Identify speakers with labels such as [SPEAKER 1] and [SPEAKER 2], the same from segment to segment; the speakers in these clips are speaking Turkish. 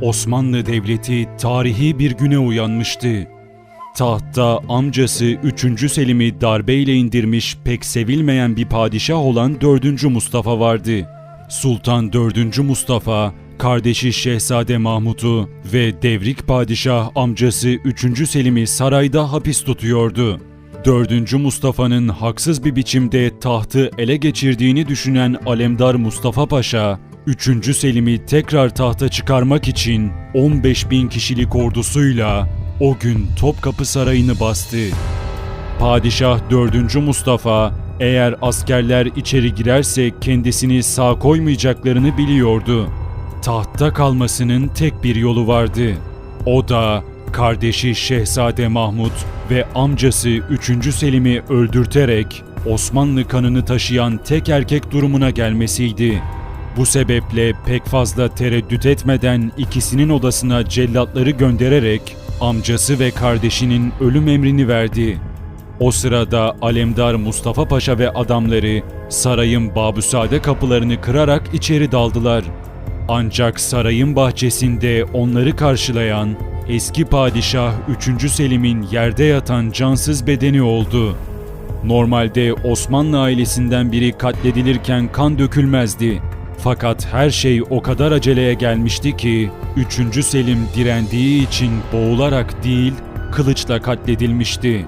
[SPEAKER 1] Osmanlı Devleti tarihi bir güne uyanmıştı. Tahtta amcası 3. Selim'i darbeyle indirmiş pek sevilmeyen bir padişah olan 4. Mustafa vardı. Sultan 4. Mustafa, kardeşi Şehzade Mahmut'u ve devrik padişah amcası 3. Selim'i sarayda hapis tutuyordu. 4. Mustafa'nın haksız bir biçimde tahtı ele geçirdiğini düşünen Alemdar Mustafa Paşa, 3. Selim'i tekrar tahta çıkarmak için 15 bin kişilik ordusuyla o gün Topkapı Sarayı'nı bastı. Padişah 4. Mustafa eğer askerler içeri girerse kendisini sağ koymayacaklarını biliyordu. Tahtta kalmasının tek bir yolu vardı. O da kardeşi Şehzade Mahmut ve amcası 3. Selim'i öldürterek Osmanlı kanını taşıyan tek erkek durumuna gelmesiydi. Bu sebeple pek fazla tereddüt etmeden ikisinin odasına cellatları göndererek amcası ve kardeşinin ölüm emrini verdi. O sırada Alemdar Mustafa Paşa ve adamları sarayın Babüsade kapılarını kırarak içeri daldılar. Ancak sarayın bahçesinde onları karşılayan eski padişah 3. Selim'in yerde yatan cansız bedeni oldu. Normalde Osmanlı ailesinden biri katledilirken kan dökülmezdi. Fakat her şey o kadar aceleye gelmişti ki 3. Selim direndiği için boğularak değil kılıçla katledilmişti.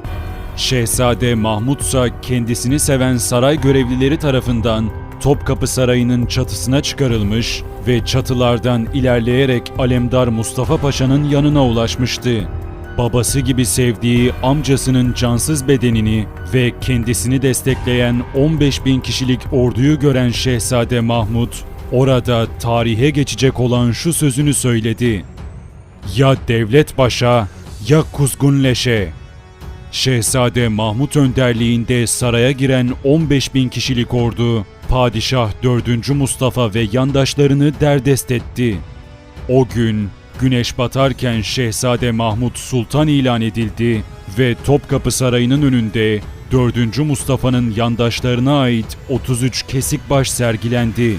[SPEAKER 1] Şehzade Mahmut ise kendisini seven saray görevlileri tarafından Topkapı Sarayı'nın çatısına çıkarılmış ve çatılardan ilerleyerek Alemdar Mustafa Paşa'nın yanına ulaşmıştı. Babası gibi sevdiği amcasının cansız bedenini ve kendisini destekleyen 15 bin kişilik orduyu gören Şehzade Mahmut, orada tarihe geçecek olan şu sözünü söyledi. Ya devlet başa ya kuzgun leşe. Şehzade Mahmut önderliğinde saraya giren 15 bin kişilik ordu, Padişah 4. Mustafa ve yandaşlarını derdest etti. O gün güneş batarken Şehzade Mahmut Sultan ilan edildi ve Topkapı Sarayı'nın önünde 4. Mustafa'nın yandaşlarına ait 33 kesik baş sergilendi.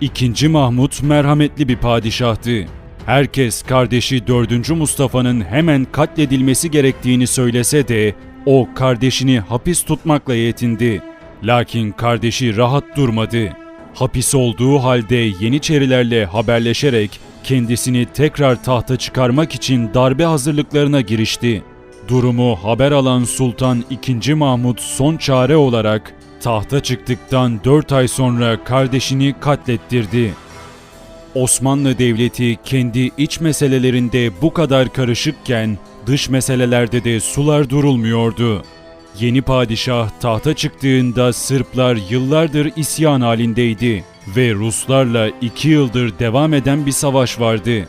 [SPEAKER 1] İkinci Mahmut merhametli bir padişahtı. Herkes kardeşi 4. Mustafa'nın hemen katledilmesi gerektiğini söylese de o kardeşini hapis tutmakla yetindi. Lakin kardeşi rahat durmadı. Hapis olduğu halde Yeniçerilerle haberleşerek kendisini tekrar tahta çıkarmak için darbe hazırlıklarına girişti. Durumu haber alan Sultan II. Mahmut son çare olarak tahta çıktıktan 4 ay sonra kardeşini katlettirdi. Osmanlı Devleti kendi iç meselelerinde bu kadar karışıkken dış meselelerde de sular durulmuyordu. Yeni padişah tahta çıktığında Sırplar yıllardır isyan halindeydi ve Ruslarla iki yıldır devam eden bir savaş vardı.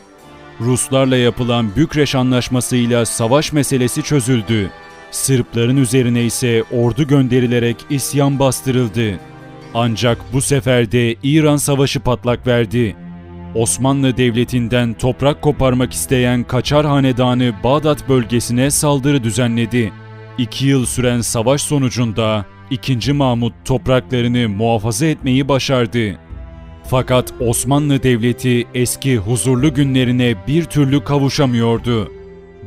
[SPEAKER 1] Ruslarla yapılan Bükreş Anlaşması'yla savaş meselesi çözüldü. Sırpların üzerine ise ordu gönderilerek isyan bastırıldı. Ancak bu sefer de İran Savaşı patlak verdi. Osmanlı Devleti'nden toprak koparmak isteyen Kaçar Hanedanı Bağdat bölgesine saldırı düzenledi. İki yıl süren savaş sonucunda 2. Mahmut topraklarını muhafaza etmeyi başardı. Fakat Osmanlı Devleti eski huzurlu günlerine bir türlü kavuşamıyordu.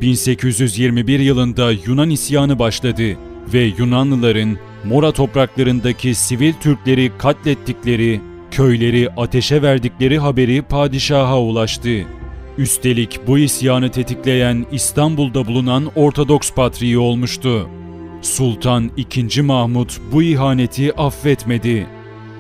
[SPEAKER 1] 1821 yılında Yunan isyanı başladı ve Yunanlıların Mora topraklarındaki sivil Türkleri katlettikleri, köyleri ateşe verdikleri haberi padişaha ulaştı. Üstelik bu isyanı tetikleyen İstanbul'da bulunan Ortodoks Patriği olmuştu. Sultan II. Mahmut bu ihaneti affetmedi.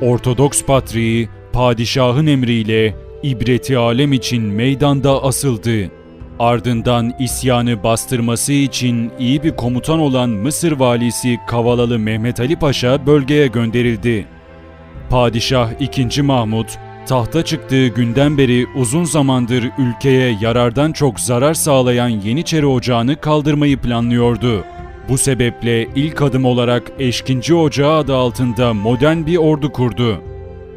[SPEAKER 1] Ortodoks Patriği padişahın emriyle ibreti alem için meydanda asıldı. Ardından isyanı bastırması için iyi bir komutan olan Mısır valisi Kavalalı Mehmet Ali Paşa bölgeye gönderildi. Padişah II. Mahmut tahta çıktığı günden beri uzun zamandır ülkeye yarardan çok zarar sağlayan Yeniçeri Ocağı'nı kaldırmayı planlıyordu. Bu sebeple ilk adım olarak Eşkinci Ocağı adı altında modern bir ordu kurdu.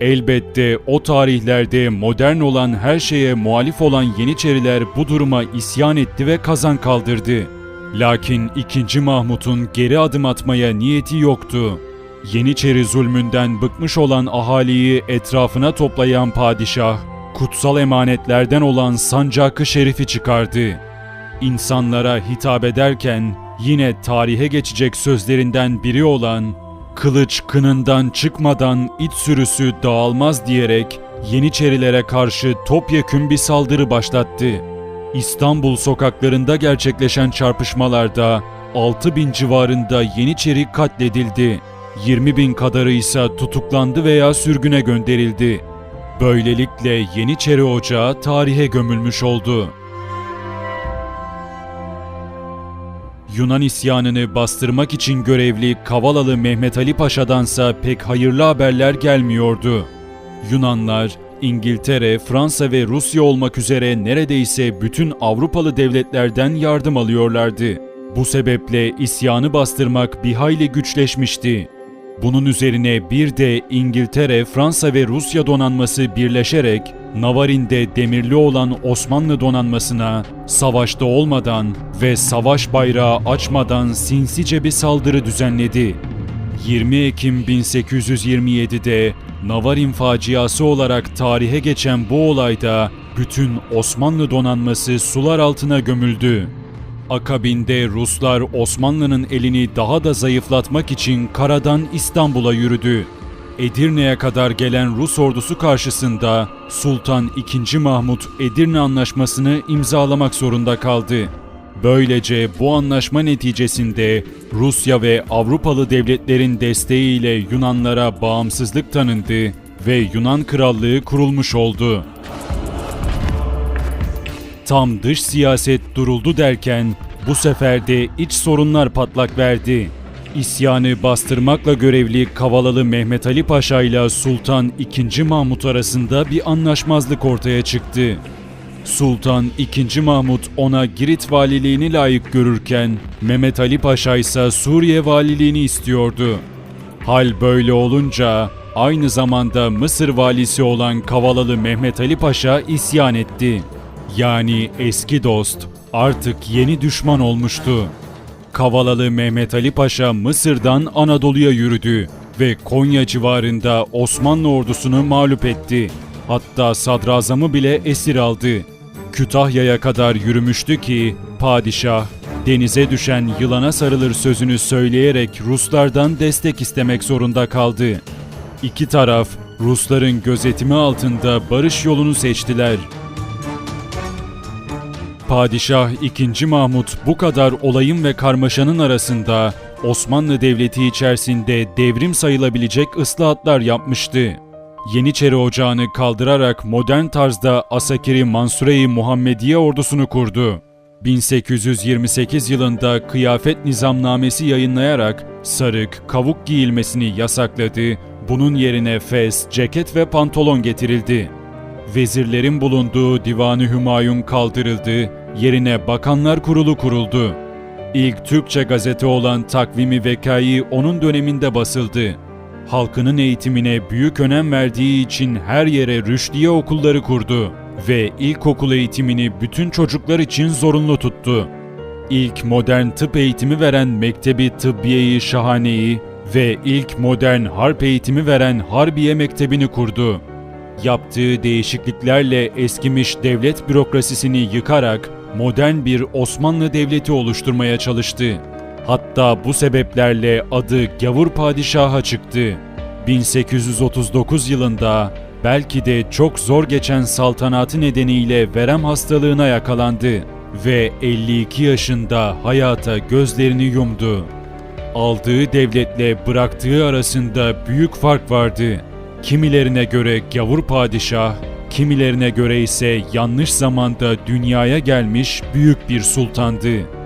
[SPEAKER 1] Elbette o tarihlerde modern olan her şeye muhalif olan Yeniçeriler bu duruma isyan etti ve kazan kaldırdı. Lakin 2. Mahmut'un geri adım atmaya niyeti yoktu. Yeniçeri zulmünden bıkmış olan ahaliyi etrafına toplayan padişah, kutsal emanetlerden olan sancakı şerifi çıkardı. İnsanlara hitap ederken yine tarihe geçecek sözlerinden biri olan kılıç kınından çıkmadan iç sürüsü dağılmaz diyerek Yeniçerilere karşı topyekün bir saldırı başlattı. İstanbul sokaklarında gerçekleşen çarpışmalarda 6 bin civarında Yeniçeri katledildi. 20 bin kadarı ise tutuklandı veya sürgüne gönderildi. Böylelikle Yeniçeri Ocağı tarihe gömülmüş oldu. Yunan isyanını bastırmak için görevli Kavalalı Mehmet Ali Paşa'dansa pek hayırlı haberler gelmiyordu. Yunanlar, İngiltere, Fransa ve Rusya olmak üzere neredeyse bütün Avrupalı devletlerden yardım alıyorlardı. Bu sebeple isyanı bastırmak bir hayli güçleşmişti. Bunun üzerine bir de İngiltere, Fransa ve Rusya donanması birleşerek Navarin'de demirli olan Osmanlı donanmasına savaşta olmadan ve savaş bayrağı açmadan sinsice bir saldırı düzenledi. 20 Ekim 1827'de Navarin faciası olarak tarihe geçen bu olayda bütün Osmanlı donanması sular altına gömüldü. Akabinde Ruslar Osmanlı'nın elini daha da zayıflatmak için karadan İstanbul'a yürüdü. Edirne'ye kadar gelen Rus ordusu karşısında Sultan II. Mahmut Edirne Anlaşması'nı imzalamak zorunda kaldı. Böylece bu anlaşma neticesinde Rusya ve Avrupalı devletlerin desteğiyle Yunanlara bağımsızlık tanındı ve Yunan Krallığı kurulmuş oldu. Tam dış siyaset duruldu derken bu sefer de iç sorunlar patlak verdi. İsyanı bastırmakla görevli Kavalalı Mehmet Ali Paşa ile Sultan II. Mahmut arasında bir anlaşmazlık ortaya çıktı. Sultan II. Mahmut ona Girit valiliğini layık görürken Mehmet Ali Paşa ise Suriye valiliğini istiyordu. Hal böyle olunca aynı zamanda Mısır valisi olan Kavalalı Mehmet Ali Paşa isyan etti. Yani eski dost artık yeni düşman olmuştu. Kavalalı Mehmet Ali Paşa Mısır'dan Anadolu'ya yürüdü ve Konya civarında Osmanlı ordusunu mağlup etti. Hatta sadrazamı bile esir aldı. Kütahya'ya kadar yürümüştü ki padişah denize düşen yılana sarılır sözünü söyleyerek Ruslardan destek istemek zorunda kaldı. İki taraf Rusların gözetimi altında barış yolunu seçtiler. Padişah II. Mahmut bu kadar olayın ve karmaşanın arasında Osmanlı Devleti içerisinde devrim sayılabilecek ıslahatlar yapmıştı. Yeniçeri Ocağı'nı kaldırarak modern tarzda Asakiri Mansure-i Muhammediye ordusunu kurdu. 1828 yılında kıyafet nizamnamesi yayınlayarak sarık, kavuk giyilmesini yasakladı. Bunun yerine fes, ceket ve pantolon getirildi. Vezirlerin bulunduğu Divanı Hümayun kaldırıldı, yerine Bakanlar Kurulu kuruldu. İlk Türkçe gazete olan Takvimi Vekai onun döneminde basıldı. Halkının eğitimine büyük önem verdiği için her yere rüşdiye okulları kurdu ve ilkokul eğitimini bütün çocuklar için zorunlu tuttu. İlk modern tıp eğitimi veren Mektebi Tıbbiye-i Şahane'yi ve ilk modern harp eğitimi veren Harbiye Mektebi'ni kurdu. Yaptığı değişikliklerle eskimiş devlet bürokrasisini yıkarak modern bir Osmanlı Devleti oluşturmaya çalıştı. Hatta bu sebeplerle adı Gavur Padişah'a çıktı. 1839 yılında belki de çok zor geçen saltanatı nedeniyle verem hastalığına yakalandı ve 52 yaşında hayata gözlerini yumdu. Aldığı devletle bıraktığı arasında büyük fark vardı. Kimilerine göre gavur padişah, kimilerine göre ise yanlış zamanda dünyaya gelmiş büyük bir sultandı.